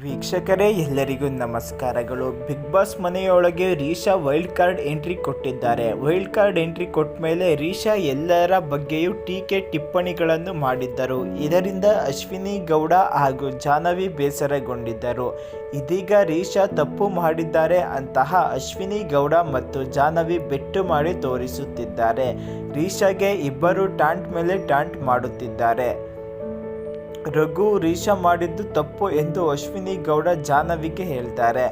ವೀಕ್ಷಕರೇ, ಎಲ್ಲರಿಗೂ ನಮಸ್ಕಾರಗಳು. ಬಿಗ್ ಬಾಸ್ ಮನೆಯೊಳಗೆ ರೀಶಾ ವೈಲ್ಡ್ ಕಾರ್ಡ್ ಎಂಟ್ರಿ ಕೊಟ್ಟಿದ್ದಾರೆ. ವೈಲ್ಡ್ ಕಾರ್ಡ್ ಎಂಟ್ರಿ ಕೊಟ್ಟ ಮೇಲೆ ರೀಶಾ ಎಲ್ಲರ ಬಗ್ಗೆಯೂ ಟೀಕೆ ಟಿಪ್ಪಣಿಗಳನ್ನು ಮಾಡಿದ್ದರು. ಇದರಿಂದ ಅಶ್ವಿನಿ ಗೌಡ ಹಾಗೂ ಜಾಹ್ನವಿ ಬೇಸರಗೊಂಡಿದ್ದರು. ಇದೀಗ ರೀಶಾ ತಪ್ಪು ಮಾಡಿದ್ದಾರೆ ಅಂತಹ ಅಶ್ವಿನಿ ಗೌಡ ಮತ್ತು ಜಾಹ್ನವಿ ಬೆಟ್ಟು ಮಾಡಿ ತೋರಿಸುತ್ತಿದ್ದಾರೆ. ರೀಶಾಗೆ ಇಬ್ಬರು ಟಾಂಟ್ ಮೇಲೆ ಟಾಂಟ್ ಮಾಡುತ್ತಿದ್ದಾರೆ. ರಘು ರೀಶಾ ಮಾಡಿದ್ದು ತಪ್ಪು ಎಂದು ಅಶ್ವಿನಿ ಗೌಡ ಜಾಹ್ನವಿಗೆ ಹೇಳ್ತಾರೆ.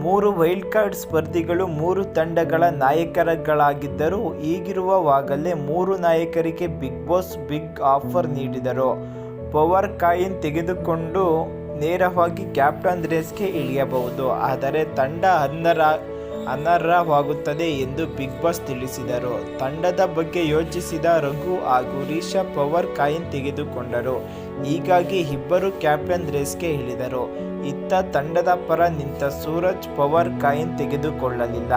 ಮೂರು ವೈಲ್ಡ್ ಕಾರ್ಡ್ ಸ್ಪರ್ಧಿಗಳು ಮೂರು ತಂಡಗಳ ನಾಯಕರುಗಳಾಗಿದ್ದರೂ ಈಗಿರುವವಾಗಲೇ ಮೂರು ನಾಯಕರಿಗೆ ಬಿಗ್ ಬಾಸ್ ಬಿಗ್ ಆಫರ್ ನೀಡಿದರು. ಪವರ್ ಕಾಯಿನ್ ತೆಗೆದುಕೊಂಡು ನೇರವಾಗಿ ಕ್ಯಾಪ್ಟನ್ ರೇಸ್ಗೆ ಇಳಿಯಬಹುದು. ಆದರೆ ತಂಡ ಅನ್ನರ ಅನರ್ಹವಾಗುತ್ತದೆ ಎಂದು ಬಿಗ್ ಬಾಸ್ ತಿಳಿಸಿದರು. ತಂಡದ ಬಗ್ಗೆ ಯೋಚಿಸಿದ ರಘು ಹಾಗೂ ರೀಶಾ ಪವರ್ ಕಾಯಿನ್ ತೆಗೆದುಕೊಂಡರು. ಹೀಗಾಗಿ ಇಬ್ಬರು ಕ್ಯಾಪ್ಟನ್ ರೇಸ್ಗೆ ಇಳಿದರು. ಇತ್ತ ತಂಡದ ಪರ ನಿಂತ ಸೂರಜ್ ಪವರ್ ಕಾಯಿನ್ ತೆಗೆದುಕೊಳ್ಳಲಿಲ್ಲ.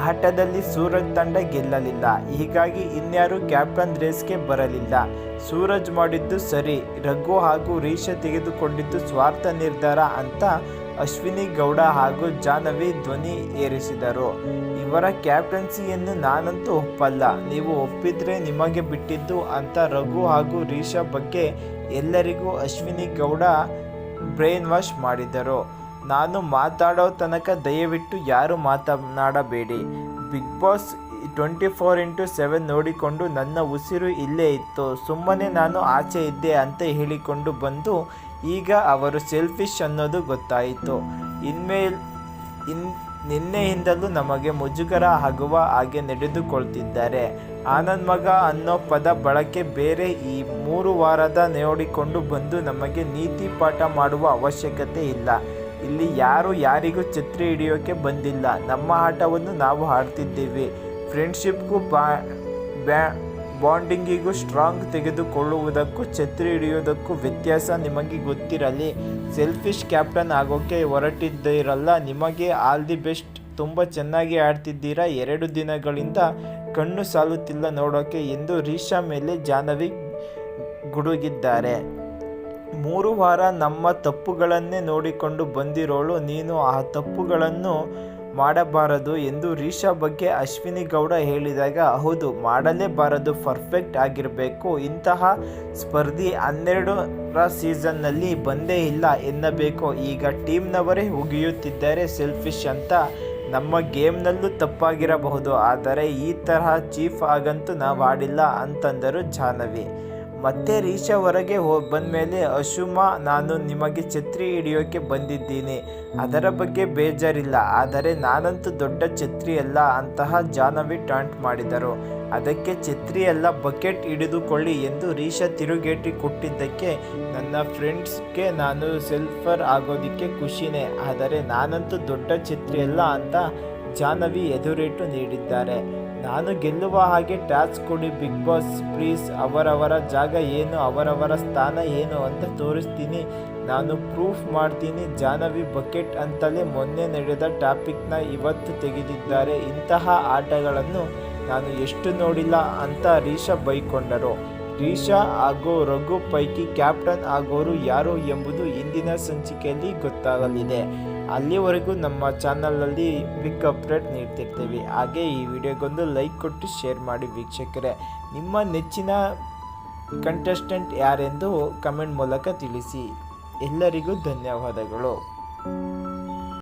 ಆಟದಲ್ಲಿ ಸೂರಜ್ ತಂಡ ಗೆಲ್ಲಲಿಲ್ಲ. ಹೀಗಾಗಿ ಇನ್ಯಾರು ಕ್ಯಾಪ್ಟನ್ ರೇಸ್ಗೆ ಬರಲಿಲ್ಲ. ಸೂರಜ್ ಮಾಡಿದ್ದು ಸರಿ, ರಘು ಹಾಗೂ ರೀಶಾ ತೆಗೆದುಕೊಂಡಿದ್ದು ಸ್ವಾರ್ಥ ನಿರ್ಧಾರ ಅಂತ ಅಶ್ವಿನಿ ಗೌಡ ಹಾಗೂ ಜಾಹ್ನವಿ ಧ್ವನಿ ಏರಿಸಿದರು. ಇವರ ಕ್ಯಾಪ್ಟನ್ಸಿಯನ್ನು ನಾನಂತೂ ಒಪ್ಪಲ್ಲ. ನೀವು ಒಪ್ಪಿದ್ರೆ ನಿಮಗೆ ಬಿಟ್ಟಿದ್ದು ಅಂತ ರಘು ಹಾಗೂ ರೀಶಾ ಬಗ್ಗೆ ಎಲ್ಲರಿಗೂ ಅಶ್ವಿನಿ ಗೌಡ ಬ್ರೈನ್ ವಾಶ್ ಮಾಡಿದರು. ನಾನು ಮಾತಾಡೋ ತನಕ ದಯವಿಟ್ಟು ಯಾರು ಮಾತನಾಡಬೇಡಿ. Bigg Boss twenty four into seven ನೋಡಿಕೊಂಡು ನನ್ನ ಉಸಿರು ಇಲ್ಲೇ ಇತ್ತು. ಸುಮ್ಮನೆ ನಾನು ಆಚೆ ಇದ್ದೆ ಅಂತ ಹೇಳಿಕೊಂಡು ಬಂದು ಈಗ ಅವರು ಸೆಲ್ಫಿಶ್ ಅನ್ನೋದು ಗೊತ್ತಾಯಿತು. ಇನ್ಮೇಲೆ, ಇನ್, ನಿನ್ನೆಯಿಂದಲೂ ನಮಗೆ ಮುಜುಗರ ಆಗುವ ಹಾಗೆ ನಡೆದುಕೊಳ್ತಿದ್ದಾರೆ. ಆನಂದ್ ಮಗ ಅನ್ನೋ ಪದ ಬಳಕೆ ಬೇರೆ ಈ ಮೂರು ವಾರದ ನೋಡಿಕೊಂಡು ಬಂದು ನಮಗೆ ನೀತಿ ಪಾಠ ಮಾಡುವ ಅವಶ್ಯಕತೆ ಇಲ್ಲ. ಇಲ್ಲಿ ಯಾರು ಯಾರಿಗೂ ಛತ್ರಿ ಹಿಡಿಯೋಕೆ ಬಂದಿಲ್ಲ. ನಮ್ಮ ಆಟವನ್ನು ನಾವು ಆಡ್ತಿದ್ದೀವಿ. ಫ್ರೆಂಡ್ಶಿಪ್ಗೂ ಬಾ ಬ್ಯಾ ಬಾಂಡಿಂಗಿಗೂ ಸ್ಟ್ರಾಂಗ್ ತೆಗೆದುಕೊಳ್ಳುವುದಕ್ಕೂ, ಛತ್ರಿ ಹಿಡಿಯೋದಕ್ಕೂ ವ್ಯತ್ಯಾಸ ನಿಮಗೆ ಗೊತ್ತಿರಲಿ. ಸೆಲ್ಫಿಶ್ ಕ್ಯಾಪ್ಟನ್ ಆಗೋಕ್ಕೆ ಹೊರಟಿದ್ದೀರಲ್ಲ, ನಿಮಗೆ ಆಲ್ ದಿ ಬೆಸ್ಟ್ ತುಂಬ ಚೆನ್ನಾಗಿ ಆಡ್ತಿದ್ದೀರಾ. ಎರಡು ದಿನಗಳಿಂದ ಕಣ್ಣು ಸಾಲುತ್ತಿಲ್ಲ ನೋಡೋಕ್ಕೆ ಎಂದು ರೀಶಾ ಮೇಲೆ ಜಾಹ್ನವಿ ಗುಡುಗಿದ್ದಾರೆ. ಮೂರು ವಾರ ನಮ್ಮ ತಪ್ಪುಗಳನ್ನೇ ನೋಡಿಕೊಂಡು ಬಂದಿರೋಳು. ನೀನು ಆ ತಪ್ಪುಗಳನ್ನು ಮಾಡಬಾರದು ಎಂದು ರೀಶಾ ಬಗ್ಗೆ ಅಶ್ವಿನಿ ಗೌಡ ಹೇಳಿದಾಗ, ಹೌದು, ಮಾಡಲೇಬಾರದು. ಪರ್ಫೆಕ್ಟ್ ಆಗಿರಬೇಕು. ಇಂತಹ ಸ್ಪರ್ಧಿ ಹನ್ನೆರಡರ ಸೀಸನ್ನಲ್ಲಿ ಬಂದೇ ಇಲ್ಲ ಎನ್ನಬೇಕು. ಈಗ ಟೀಮ್ನವರೇ ಉಗಿಯುತ್ತಿದ್ದಾರೆ. ಸೆಲ್ಫಿಶ್ ಅಂತ ನಮ್ಮ ಗೇಮ್ನಲ್ಲೂ ತಪ್ಪಾಗಿರಬಹುದು. ಆದರೆ ಈ ತರಹ ಚೀಫ್ ಆಗಂತೂ ನಾವು ಆಡಿಲ್ಲ ಅಂತಂದರು ಜಾಹ್ನವಿ. ಮತ್ತೆ ರೀಶಾ ಹೊರಗೆ ಹೋ, ಬಂದಮೇಲೆ ಅಶುಮ, ನಾನು ನಿಮಗೆ ಛತ್ರಿ ಹಿಡಿಯೋಕೆ ಬಂದಿದ್ದೀನಿ. ಅದರ ಬಗ್ಗೆ ಬೇಜಾರಿಲ್ಲ, ಆದರೆ ನಾನಂತೂ ದೊಡ್ಡ ಛತ್ರಿ ಅಲ್ಲ ಅಂತಹ ಜಾಹ್ನವಿ ಟಾಂಟ್ ಮಾಡಿದರು. ಅದಕ್ಕೆ ಛತ್ರಿ ಅಲ್ಲ, ಬಕೆಟ್ ಹಿಡಿದುಕೊಳ್ಳಿ ಎಂದು ರೀಶಾ ತಿರುಗೇಟಿ ಕೊಟ್ಟಿದ್ದಕ್ಕೆ ನನ್ನ ಫ್ರೆಂಡ್ಸ್ಗೆ ನಾನು ಸೆಲ್ಫರ್ ಆಗೋದಕ್ಕೆ ಖುಷಿನೇ, ಆದರೆ ನಾನಂತೂ ದೊಡ್ಡ ಛತ್ರಿ ಅಲ್ಲ ಅಂತ ಜಾಹ್ನವಿ ಎದುರೇಟು ನೀಡಿದ್ದಾರೆ. ನಾನು ಗೆಲ್ಲುವ ಹಾಗೆ ಟಾಸ್ಕ್ ಕೊಡಿ, ಬಿಗ್ ಬಾಸ್ ಪ್ಲೀಸ್ ಅವರವರ ಜಾಗ ಏನು, ಅವರವರ ಸ್ಥಾನ ಏನು ಅಂತ ತೋರಿಸ್ತೀನಿ. ನಾನು ಪ್ರೂಫ್ ಮಾಡ್ತೀನಿ ಜಾನವಿ ಬಕೆಟ್ ಅಂತಲೇ ಮೊನ್ನೆ ನಡೆದ ಟಾಪಿಕ್ನ ಇವತ್ತು ತೆಗೆದಿದ್ದಾರೆ. ಇಂತಹ ಆಟಗಳನ್ನು ನಾನು ಎಷ್ಟು ನೋಡಿಲ್ಲ ಅಂತ ರೀಶಾ ಬೈಕೊಂಡರು. ರೀಶಾ ಹಾಗೂ ರಘು ಪೈಕಿ ಕ್ಯಾಪ್ಟನ್ ಆಗೋರು ಯಾರು ಎಂಬುದು ಇಂದಿನ ಸಂಚಿಕೆಯಲ್ಲಿ ಗೊತ್ತಾಗಲಿದೆ. ಅಲ್ಲಿವರೆಗೂ ನಮ್ಮ ಚಾನಲಲ್ಲಿ ಬಿಗ್ ಅಪ್ಡೇಟ್ ನೀಡ್ತಿರ್ತೀವಿ. ಹಾಗೆ ಈ ವಿಡಿಯೋಗೊಂದು ಲೈಕ್ ಕೊಟ್ಟು ಶೇರ್ ಮಾಡಿ ವೀಕ್ಷಕರೇ. ನಿಮ್ಮ ನೆಚ್ಚಿನ ಕಂಟೆಸ್ಟೆಂಟ್ ಯಾರೆಂದು ಕಮೆಂಟ್ ಮೂಲಕ ತಿಳಿಸಿ. ಎಲ್ಲರಿಗೂ ಧನ್ಯವಾದಗಳು.